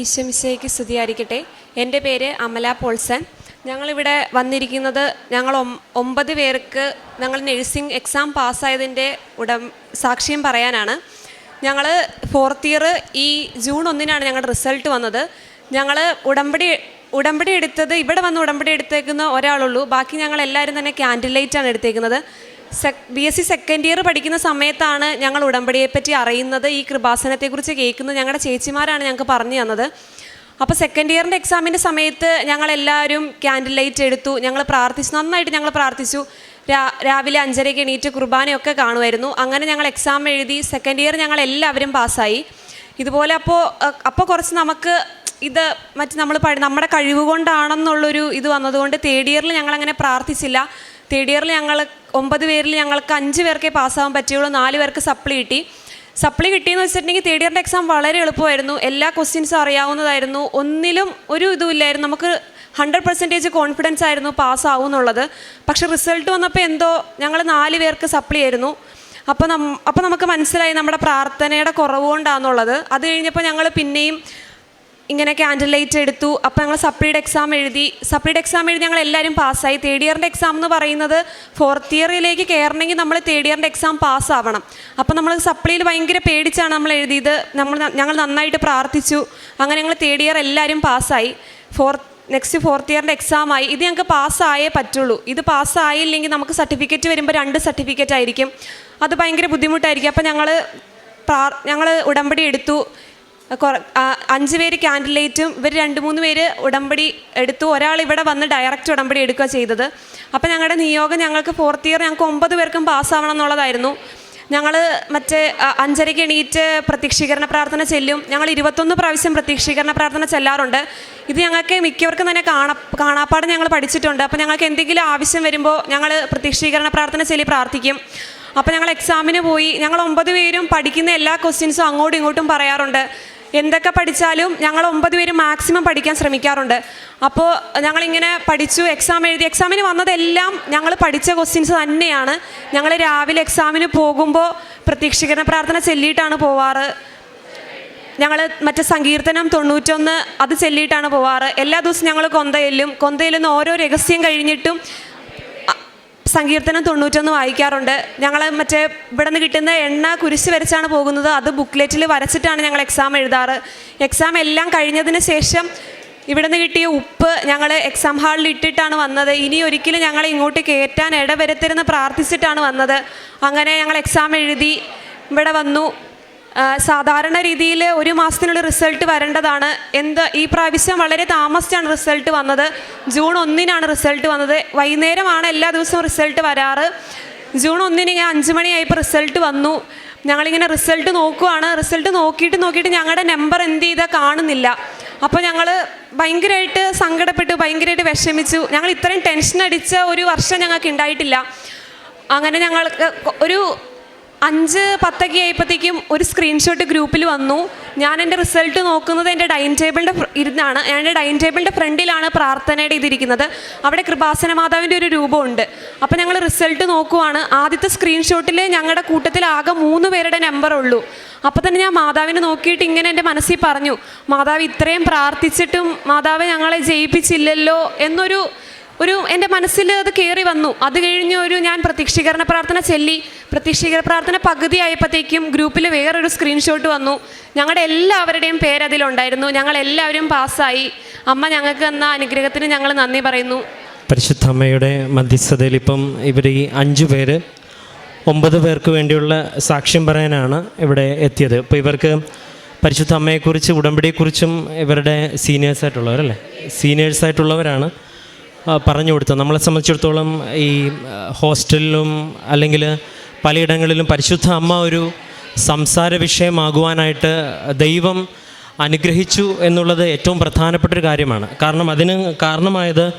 ഈശ്വമിശയ്ക്ക് സ്തുതിയായിരിക്കട്ടെ. എന്റെ പേര് അമല പോൾസൻ ഞങ്ങളിവിടെ വന്നിരിക്കുന്നത് ഞങ്ങൾ ഒമ്പത് പേർക്ക് ഞങ്ങൾ നഴ്സിംഗ് എക്സാം പാസ്സായതിന്റെ ഉടം സാക്ഷ്യം പറയാനാണ്. ഞങ്ങൾ ഫോർത്ത് ഇയർ ഈ ജൂൺ ഒന്നിനാണ് ഞങ്ങളുടെ റിസൾട്ട് വന്നത്. ഞങ്ങൾ ഉടമ്പടി ഉടമ്പടി എടുത്തത് ഇവിടെ വന്ന് ഉടമ്പടി എടുത്തേക്കുന്ന ഒരാളുള്ളൂ. ബാക്കി ഞങ്ങൾ എല്ലാവരും തന്നെ ക്യാൻഡിലേറ്റാണ് എടുത്തേക്കുന്നത്. B S C second year പഠിക്കുന്ന സമയത്താണ് ഞങ്ങൾ ഉടമ്പടിയെപ്പറ്റി അറിയുന്നത്. ഈ കൃപാസനത്തെക്കുറിച്ച് കേൾക്കുന്നത് ഞങ്ങളുടെ ചേച്ചിമാരാണ് ഞങ്ങൾക്ക് പറഞ്ഞു തന്നത്. അപ്പോൾ സെക്കൻഡ് ഇയറിന്റെ എക്സാമിന്റെ സമയത്ത് ഞങ്ങളെല്ലാവരും ക്യാൻഡിൽ ലൈറ്റ് എടുത്തു. ഞങ്ങൾ പ്രാർത്ഥിച്ചു. നന്നായിട്ട് ഞങ്ങൾ പ്രാർത്ഥിച്ചു. രാവിലെ അഞ്ചരയ്ക്ക് എണീറ്റ് കുർബാനയൊക്കെ കാണുമായിരുന്നു. അങ്ങനെ ഞങ്ങൾ എക്സാം എഴുതി സെക്കൻഡ് ഇയർ ഞങ്ങൾ എല്ലാവരും പാസ്സായി. ഇതുപോലെ അപ്പോൾ അപ്പോൾ കുറച്ച് നമുക്ക് ഇത് മറ്റ് നമ്മൾ പഠി നമ്മുടെ കഴിവ് കൊണ്ടാണെന്നുള്ളൊരു ഇത് വന്നതുകൊണ്ട് തേർഡ് ഇയറിൽ ഞങ്ങളങ്ങനെ പ്രാർത്ഥിച്ചില്ല. തേർഡ് ഇയറിൽ ഞങ്ങൾ ഒമ്പത് പേരിൽ ഞങ്ങൾക്ക് അഞ്ച് പേർക്കേ പാസ്സാവാൻ പറ്റുകയുള്ളൂ നാല് പേർക്ക് സപ്ലി കിട്ടി. സപ്ലി കിട്ടിയെന്ന് വെച്ചിട്ടുണ്ടെങ്കിൽ തേർഡ് ഇയറിന്റെ എക്സാം വളരെ എളുപ്പമായിരുന്നു. എല്ലാ ക്വസ്റ്റ്യൻസും അറിയാവുന്നതായിരുന്നു. ഒന്നിലും ഒരു ഇതുമില്ലായിരുന്നു നമുക്ക് ഹൺഡ്രഡ് പെർസെന്റേജ് കോൺഫിഡൻസ് ആയിരുന്നു പാസ്സാവും എന്നുള്ളത്. പക്ഷെ റിസൾട്ട് വന്നപ്പോൾ എന്തോ ഞങ്ങൾ നാല് പേർക്ക് സപ്ലി ആയിരുന്നു. അപ്പോൾ നം അപ്പോൾ നമുക്ക് മനസ്സിലായി നമ്മുടെ പ്രാർത്ഥനയുടെ കുറവ് കൊണ്ടാണെന്നുള്ളത് അത് കഴിഞ്ഞപ്പോൾ ഞങ്ങൾ പിന്നെയും ഇങ്ങനെ ക്യാൻഡിലേറ്റ് എടുത്തു. അപ്പോൾ ഞങ്ങൾ സപ്രീഡ് എക്സാം എഴുതി. സപ്രീഡ് എക്സാം എഴുതി ഞങ്ങൾ എല്ലാവരും പാസ്സായി. തേർഡ് ഇയറിന്റെ എക്സാം എന്ന് പറയുന്നത് ഫോർത്ത് ഇയറിലേക്ക് കയറണമെങ്കിൽ നമ്മൾ തേർഡ് ഇയറിന്റെ എക്സാം പാസ്സാവണം. അപ്പോൾ നമ്മൾ സപ്ലിയിൽ ഭയങ്കര പേടിച്ചാണ് നമ്മൾ എഴുതിയത്. നമ്മൾ ഞങ്ങൾ നന്നായിട്ട് പ്രാർത്ഥിച്ചു. അങ്ങനെ ഞങ്ങൾ തേർഡ് ഇയർ എല്ലാവരും പാസ്സായി. ഫോർത്ത് നെക്സ്റ്റ് ഫോർത്ത് ഇയറിന്റെ എക്സാം ആയി. ഇത് ഞങ്ങൾക്ക് പാസ്സായേ പറ്റുള്ളൂ. ഇത് പാസ്സായില്ലെങ്കിൽ നമുക്ക് സർട്ടിഫിക്കറ്റ് വരുമ്പോൾ രണ്ട് സർട്ടിഫിക്കറ്റ് ആയിരിക്കും. അത് ഭയങ്കര ബുദ്ധിമുട്ടായിരിക്കും. അപ്പോൾ ഞങ്ങൾ പ്രാ ഞങ്ങൾ ഉടമ്പടി എടുത്തു. അഞ്ച് പേര് ക്യാൻഡിലേറ്റും ഇവർ രണ്ട് മൂന്ന് പേര് ഉടമ്പടി എടുത്തു. ഒരാൾ ഇവിടെ വന്ന് ഡയറക്റ്റ് ഉടമ്പടി എടുക്കുക ചെയ്തത്. അപ്പോൾ ഞങ്ങളുടെ നിയോഗം ഞങ്ങൾക്ക് ഫോർത്ത് ഇയർ ഞങ്ങൾക്ക് ഒമ്പത് പേർക്കും പാസ്സാവണം എന്നുള്ളതായിരുന്നു. ഞങ്ങൾ മറ്റേ അഞ്ചരയ്ക്ക് എണീറ്റ് പ്രത്യക്ഷീകരണ പ്രാർത്ഥന ചെല്ലും. ഞങ്ങൾ ഇരുപത്തൊന്ന് പ്രാവശ്യം പ്രത്യക്ഷീകരണ പ്രാർത്ഥന ചെല്ലാറുണ്ട്. ഇത് ഞങ്ങൾക്ക് മിക്കവർക്കും തന്നെ കാണാ കാണാപ്പാട് ഞങ്ങൾ പഠിച്ചിട്ടുണ്ട്. അപ്പോൾ ഞങ്ങൾക്ക് എന്തെങ്കിലും ആവശ്യം വരുമ്പോൾ ഞങ്ങൾ പ്രത്യക്ഷീകരണ പ്രാർത്ഥന ചെല്ലി പ്രാർത്ഥിക്കും. അപ്പോൾ ഞങ്ങൾ എക്സാമിന് പോയി. ഞങ്ങൾ ഒമ്പത് പേരും പഠിക്കുന്ന എല്ലാ ക്വസ്റ്റ്യൻസും അങ്ങോട്ടും ഇങ്ങോട്ടും പറയാറുണ്ട്. എന്തൊക്കെ പഠിച്ചാലും ഞങ്ങൾ ഒമ്പത് പേര് മാക്സിമം പഠിക്കാൻ ശ്രമിക്കാറുണ്ട്. അപ്പോൾ ഞങ്ങളിങ്ങനെ പഠിച്ചു എക്സാം എഴുതി എക്സാമിന് വന്നതെല്ലാം ഞങ്ങൾ പഠിച്ച ക്വസ്റ്റ്യൻസ് തന്നെയാണ്. ഞങ്ങൾ രാവിലെ എക്സാമിന് പോകുമ്പോൾ പ്രത്യക്ഷീകരണ പ്രാർത്ഥന ചൊല്ലിയിട്ടാണ് പോവാറ്. ഞങ്ങൾ മറ്റേ സങ്കീർത്തനം തൊണ്ണൂറ്റൊന്ന് അത് ചൊല്ലിയിട്ടാണ് പോവാറ്. എല്ലാ ദിവസവും ഞങ്ങൾ കൊന്തയിലും കൊന്തയിലെന്ന് ഓരോ രഹസ്യം കഴിഞ്ഞിട്ടും സങ്കീർത്തനം തൊണ്ണൂറ്റൊന്ന് വായിക്കാറുണ്ട്. ഞങ്ങൾ മറ്റേ ഇവിടെ നിന്ന് കിട്ടുന്ന എണ്ണ കുരിശ് വരച്ചാണ് പോകുന്നത്. അത് ബുക്ക്ലെറ്റിൽ വരച്ചിട്ടാണ് ഞങ്ങൾ എക്സാം എഴുതാറ്. എക്സാം എല്ലാം കഴിഞ്ഞതിന് ശേഷം ഇവിടെ നിന്ന് കിട്ടിയ ഉപ്പ് ഞങ്ങൾ എക്സാം ഹാളിൽ ഇട്ടിട്ടാണ് വന്നത്. ഇനി ഒരിക്കലും ഞങ്ങൾ ഇങ്ങോട്ട് കയറ്റാൻ ഇടവരുത്തരുന്ന് പ്രാർത്ഥിച്ചിട്ടാണ് വന്നത്. അങ്ങനെ ഞങ്ങൾ എക്സാം എഴുതി ഇവിടെ വന്നു. സാധാരണ രീതിയിൽ ഒരു മാസത്തിനുള്ളിൽ റിസൾട്ട് വരേണ്ടതാണ്. എന്ത് ഈ പ്രാവശ്യം വളരെ താമസിച്ചാണ് റിസൾട്ട് വന്നത്. ജൂൺ ഒന്നിനാണ് റിസൾട്ട് വന്നത്. വൈകുന്നേരമാണ് എല്ലാ ദിവസവും റിസൾട്ട് വരാറ്. ജൂൺ ഒന്നിന് ഇങ്ങനെ അഞ്ച് മണിയായപ്പോൾ റിസൾട്ട് വന്നു. ഞങ്ങളിങ്ങനെ റിസൾട്ട് നോക്കുവാണ്. റിസൾട്ട് നോക്കിയിട്ട് നോക്കിയിട്ട് ഞങ്ങളുടെ നമ്പർ എന്ത് ചെയ്താൽ കാണുന്നില്ല. അപ്പോൾ ഞങ്ങൾ ഭയങ്കരമായിട്ട് സങ്കടപ്പെട്ടു ഭയങ്കരമായിട്ട് വിഷമിച്ചു. ഞങ്ങൾ ഇത്രയും ടെൻഷൻ അടിച്ച ഒരു വർഷം ഞങ്ങൾക്ക് ഉണ്ടായിട്ടില്ല. അങ്ങനെ ഞങ്ങൾക്ക് ഒരു അഞ്ച് പത്തൊക്കെ ആയപ്പോഴത്തേക്കും ഒരു സ്ക്രീൻഷോട്ട് ഗ്രൂപ്പിൽ വന്നു. ഞാൻ എന്റെ റിസൾട്ട് നോക്കുന്നത് എന്റെ ഡൈനിങ് ടേബിളിന്റെ ഇരുന്നാണ്. ഞാൻ എന്റെ ഡൈനിങ് ടേബിളിന്റെ ഫ്രണ്ടിലാണ് പ്രാർത്ഥനയുടെ ഇതിരിക്കുന്നത്. അവിടെ കൃപാസന മാതാവിന്റെ ഒരു രൂപമുണ്ട്. അപ്പോൾ ഞങ്ങൾ റിസൾട്ട് നോക്കുവാണ്. ആദ്യത്തെ സ്ക്രീൻഷോട്ടിൽ ഞങ്ങളുടെ കൂട്ടത്തിൽ ആകെ മൂന്ന് പേരുടെ നമ്പർ ഉള്ളൂ. അപ്പോൾ തന്നെ ഞാൻ മാതാവിനെ നോക്കിയിട്ട് ഇങ്ങനെ എന്റെ മനസ്സിൽ പറഞ്ഞു. മാതാവ് ഇത്രയും പ്രാർത്ഥിച്ചിട്ടും മാതാവ് ഞങ്ങളെ ജയിപ്പിച്ചില്ലല്ലോ എന്നൊരു ഒരു എന്റെ മനസ്സിൽ അത് കയറി വന്നു. അത് കഴിഞ്ഞ് ഒരു ഞാൻ പ്രതീക്ഷീകരണ പ്രാർത്ഥന ചെല്ലി. പ്രതീക്ഷീകരണ പ്രാർത്ഥന പകുതി ആയപ്പോഴത്തേക്കും ഗ്രൂപ്പിൽ വേറൊരു സ്ക്രീൻഷോട്ട് വന്നു. ഞങ്ങളുടെ എല്ലാവരുടെയും പേര് അതിലുണ്ടായിരുന്നു. ഞങ്ങൾ എല്ലാവരും പാസ്സായി. അമ്മ ഞങ്ങൾക്ക് എന്ന അനുഗ്രഹത്തിന് ഞങ്ങൾ നന്ദി പറയുന്നു. പരിശുദ്ധ അമ്മയുടെ മധ്യസ്ഥതയിൽ ഇപ്പം ഇവർ ഈ അഞ്ച് പേര് ഒമ്പത് പേർക്ക് വേണ്ടിയുള്ള സാക്ഷ്യം പറയാനാണ് ഇവിടെ എത്തിയത്. ഇപ്പോൾ ഇവർക്ക് പരിശുദ്ധ അമ്മയെക്കുറിച്ച് ഉടമ്പടിയെക്കുറിച്ചും ഇവരുടെ സീനിയേഴ്സായിട്ടുള്ളവരല്ലേ സീനിയേഴ്സായിട്ടുള്ളവരാണ് പറഞ്ഞു കൊടുത്തത്. നമ്മളെ സംബന്ധിച്ചിടത്തോളം ഈ ഹോസ്റ്റലിലും അല്ലെങ്കിൽ പലയിടങ്ങളിലും പരിശുദ്ധ അമ്മ ഒരു സംസാര വിഷയമാകുവാനായിട്ട് ദൈവം അനുഗ്രഹിച്ചു എന്നുള്ളത് ഏറ്റവും പ്രധാനപ്പെട്ട ഒരു കാര്യമാണ്. കാരണം അതിന് കാരണമായത്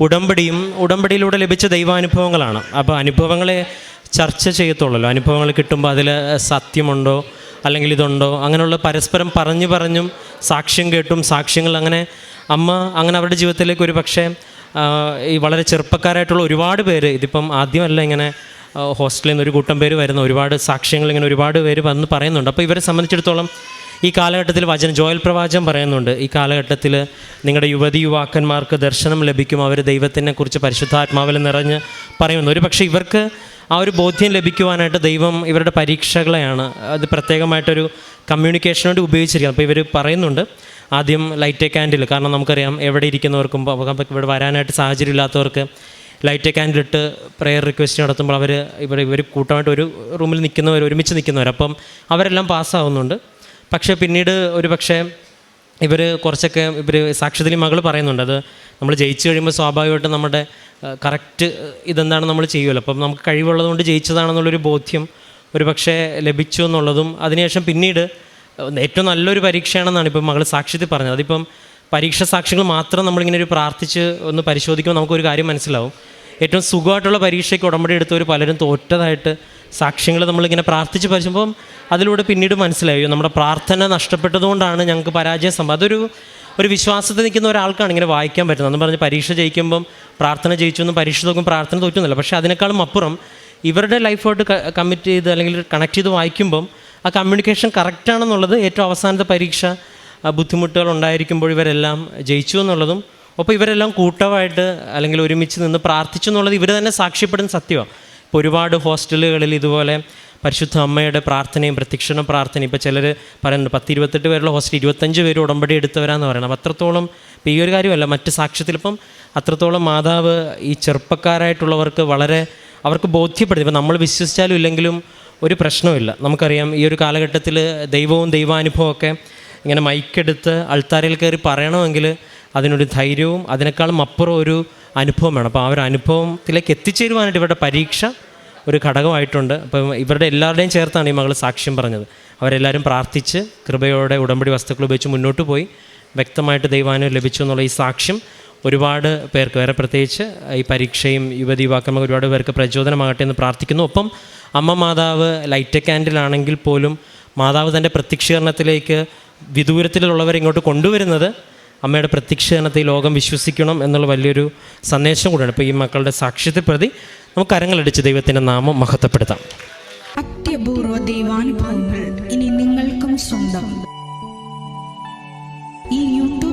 ഉടമ്പടിയും ഉടമ്പടിയിലൂടെ ലഭിച്ച ദൈവാനുഭവങ്ങളാണ്. അപ്പോൾ അനുഭവങ്ങളെ ചർച്ച ചെയ്യത്തുള്ളല്ലോ. അനുഭവങ്ങൾ കിട്ടുമ്പോൾ അതിൽ സത്യമുണ്ടോ അല്ലെങ്കിൽ ഇതുണ്ടോ അങ്ങനെയുള്ള പരസ്പരം പറഞ്ഞു പറഞ്ഞും സാക്ഷ്യം കേട്ടും സാക്ഷ്യങ്ങൾ അങ്ങനെ അമ്മ അങ്ങനെ അവരുടെ ജീവിതത്തിലേക്ക് ഒരു പക്ഷേ ഈ വളരെ ചെറുപ്പക്കാരായിട്ടുള്ള ഒരുപാട് പേര് ഇതിപ്പം ആദ്യമല്ല ഇങ്ങനെ ഹോസ്റ്റലിൽ നിന്ന് ഒരു കൂട്ടം പേര് വരുന്ന ഒരുപാട് സാക്ഷ്യങ്ങൾ ഇങ്ങനെ ഒരുപാട് പേര് വന്ന് പറയുന്നുണ്ട്. അപ്പോൾ ഇവരെ സംബന്ധിച്ചിടത്തോളം ഈ കാലഘട്ടത്തിൽ വചനം ജോയൽ പ്രവാചം പറയുന്നുണ്ട് ഈ കാലഘട്ടത്തിൽ നിങ്ങളുടെ യുവതി യുവാക്കന്മാർക്ക് ദർശനം ലഭിക്കും അവർ ദൈവത്തിനെ കുറിച്ച് പരിശുദ്ധാത്മാവിൽ നിറഞ്ഞ് പറയുന്നു. ഒരു പക്ഷേ ഇവർക്ക് ആ ഒരു ബോധ്യം ലഭിക്കുവാനായിട്ട് ദൈവം ഇവരുടെ പരീക്ഷകളെയാണ് അത് പ്രത്യേകമായിട്ടൊരു കമ്മ്യൂണിക്കേഷനോട് ഉപയോഗിച്ചിരിക്കുന്നത്. അപ്പോൾ ഇവർ പറയുന്നുണ്ട് ആദ്യം ലൈറ്റ് ക്യാൻഡിൽ കാരണം നമുക്കറിയാം എവിടെ ഇരിക്കുന്നവർക്കും ഇവിടെ വരാനായിട്ട് സാഹചര്യം ഇല്ലാത്തവർക്ക് ലൈറ്റ് ക്യാൻഡിൽ ഇട്ട് പ്രെയർ റിക്വസ്റ്റ് നടത്തുമ്പോൾ അവർ ഇവർ ഇവർ കൂട്ടമായിട്ട് ഒരു റൂമിൽ നിൽക്കുന്നവർ ഒരുമിച്ച് നിൽക്കുന്നവർ അപ്പം അവരെല്ലാം പാസ്സാവുന്നുണ്ട് പക്ഷേ പിന്നീട് ഒരു പക്ഷേ ഇവർ കുറച്ചൊക്കെ ഇവർ സാക്ഷ്യത്തിൽ മകൾ പറയുന്നുണ്ട്. അത് നമ്മൾ ജയിച്ചു കഴിയുമ്പോൾ സ്വാഭാവികമായിട്ടും നമ്മുടെ കറക്റ്റ് ഇതെന്താണ് നമ്മൾ ചെയ്യുമല്ലോ അപ്പം നമുക്ക് കഴിവുള്ളതുകൊണ്ട് ജയിച്ചതാണെന്നുള്ളൊരു ബോധ്യം ഒരു പക്ഷേ ലഭിച്ചു എന്നുള്ളതും അതിനുശേഷം പിന്നീട് ഏറ്റവും നല്ലൊരു പരീക്ഷയാണെന്നാണ് ഇപ്പം മകൾ സാക്ഷ്യത്തിൽ പറഞ്ഞത്. അതിപ്പം പരീക്ഷ സാക്ഷികൾ മാത്രം നമ്മളിങ്ങനെ ഒരു പ്രാർത്ഥിച്ച് ഒന്ന് പരിശോധിക്കുമ്പോൾ നമുക്കൊരു കാര്യം മനസ്സിലാവും. ഏറ്റവും സുഖമായിട്ടുള്ള പരീക്ഷയ്ക്ക് ഉടമ്പടി എടുത്തവർ പലരും തോറ്റതായിട്ട് സാക്ഷ്യങ്ങൾ നമ്മളിങ്ങനെ പ്രാർത്ഥിച്ച് പരിചയപ്പം അതിലൂടെ പിന്നീട് മനസ്സിലായി. നമ്മുടെ പ്രാർത്ഥന നഷ്ടപ്പെട്ടതുകൊണ്ടാണ് ഞങ്ങൾക്ക് പരാജയം സംഭവം. അതൊരു ഒരു വിശ്വാസത്തിൽ നിൽക്കുന്ന ഒരാൾക്കാണ് ഇങ്ങനെ വായിക്കാൻ പറ്റുന്നത്. എന്ന് പറഞ്ഞ് പരീക്ഷ ജയിക്കുമ്പം പ്രാർത്ഥന ജയിച്ചു എന്നും പരീക്ഷ തോക്കും പ്രാർത്ഥന തോറ്റുന്നില്ല. പക്ഷേ അതിനേക്കാളും അപ്പുറം ഇവരുടെ ലൈഫായിട്ട് കമ്മിറ്റ് ചെയ്ത് അല്ലെങ്കിൽ കണക്ട് ചെയ്ത് വായിക്കുമ്പം ആ കമ്മ്യൂണിക്കേഷൻ കറക്റ്റാണെന്നുള്ളത് ഏറ്റവും അവസാനത്തെ പരീക്ഷ ബുദ്ധിമുട്ടുകൾ ഉണ്ടായിരിക്കുമ്പോൾ ഇവരെല്ലാം ജയിച്ചു എന്നുള്ളതും ഒപ്പം ഇവരെല്ലാം കൂട്ടമായിട്ട് അല്ലെങ്കിൽ ഒരുമിച്ച് നിന്ന് പ്രാർത്ഥിച്ചു എന്നുള്ളത് ഇവർ തന്നെ സാക്ഷ്യപ്പെടുന്ന സത്യമാണ് ഇപ്പോൾ ഒരുപാട് ഹോസ്റ്റലുകളിൽ ഇതുപോലെ പരിശുദ്ധ അമ്മയുടെ പ്രാർത്ഥനയും പ്രത്യക്ഷണ പ്രാർത്ഥനയും ഇപ്പോൾ ചിലർ പറയുന്നുണ്ട് പത്ത് ഇരുപത്തെട്ട് പേരുള്ള ഹോസ്റ്റൽ ഇരുപത്തഞ്ച് പേര് ഉടമ്പടി എടുത്തവരാന്ന് പറയണം. അപ്പം അത്രത്തോളം ഇപ്പോൾ ഈ ഒരു കാര്യമല്ല മറ്റ് സാക്ഷ്യത്തിൽ ഇപ്പം അത്രത്തോളം മാതാവ് ഈ ചെറുപ്പക്കാരായിട്ടുള്ളവർക്ക് വളരെ അവർക്ക് ബോധ്യപ്പെടുത്തി ഇപ്പം നമ്മൾ വിശ്വസിച്ചാലും ഇല്ലെങ്കിലും ഒരു പ്രശ്നമില്ല നമുക്കറിയാം ഈ ഒരു കാലഘട്ടത്തിൽ ദൈവവും ദൈവാനുഭവമൊക്കെ ഇങ്ങനെ മൈക്കെടുത്ത് അൾത്താരയിൽ കയറി പറയണമെങ്കിൽ അതിനൊരു ധൈര്യവും അതിനേക്കാളും അപ്പുറം ഒരു അനുഭവം വേണം. അപ്പോൾ ആ ഒരു അനുഭവത്തിലേക്ക് എത്തിച്ചേരുവാനായിട്ട് ഇവരുടെ പരീക്ഷ ഒരു ഘടകമായിട്ടുണ്ട്. അപ്പം ഇവരുടെ എല്ലാവരുടെയും ചേർത്താണ് ഈ മകൾ സാക്ഷ്യം പറഞ്ഞത്. അവരെല്ലാവരും പ്രാർത്ഥിച്ച് കൃപയോടെ ഉടമ്പടി വസ്തുക്കൾ ഉപയോഗിച്ച് മുന്നോട്ട് പോയി. വ്യക്തമായിട്ട് ദൈവാനുഭവം ലഭിച്ചു എന്നുള്ള ഈ സാക്ഷ്യം ഒരുപാട് പേർക്ക് വേറെ പ്രത്യേകിച്ച് ഈ പരീക്ഷയും യുവതി യുവാക്കന്മാർ ഒരുപാട് പേർക്ക് പ്രചോദനമാകട്ടെ എന്ന് പ്രാർത്ഥിക്കുന്നു. ഒപ്പം അമ്മ മാതാവ് ലൈറ്റ് ക്യാൻഡിലാണെങ്കിൽ പോലും മാതാവ് തന്റെ പ്രത്യക്ഷീകരണത്തിലേക്ക് വിദൂരത്തിലുള്ളവരെ ഇങ്ങോട്ട് കൊണ്ടുവരുന്നത് അമ്മയുടെ പ്രത്യക്ഷീകരണത്തെ ലോകം വിശ്വസിക്കണം എന്നുള്ള വലിയൊരു സന്ദേശം കൂടെയാണ്. ഇപ്പോൾ ഈ മക്കളുടെ സാക്ഷ്യത്തെ പ്രതി നമുക്ക് കരങ്ങളടിച്ച് ദൈവത്തിന്റെ നാമം മഹത്വപ്പെടുത്താം. അത്യപൂർവ ദൈവാനുഭവങ്ങൾ ഇനി നിങ്ങൾക്കും സ്വന്തം. ഈ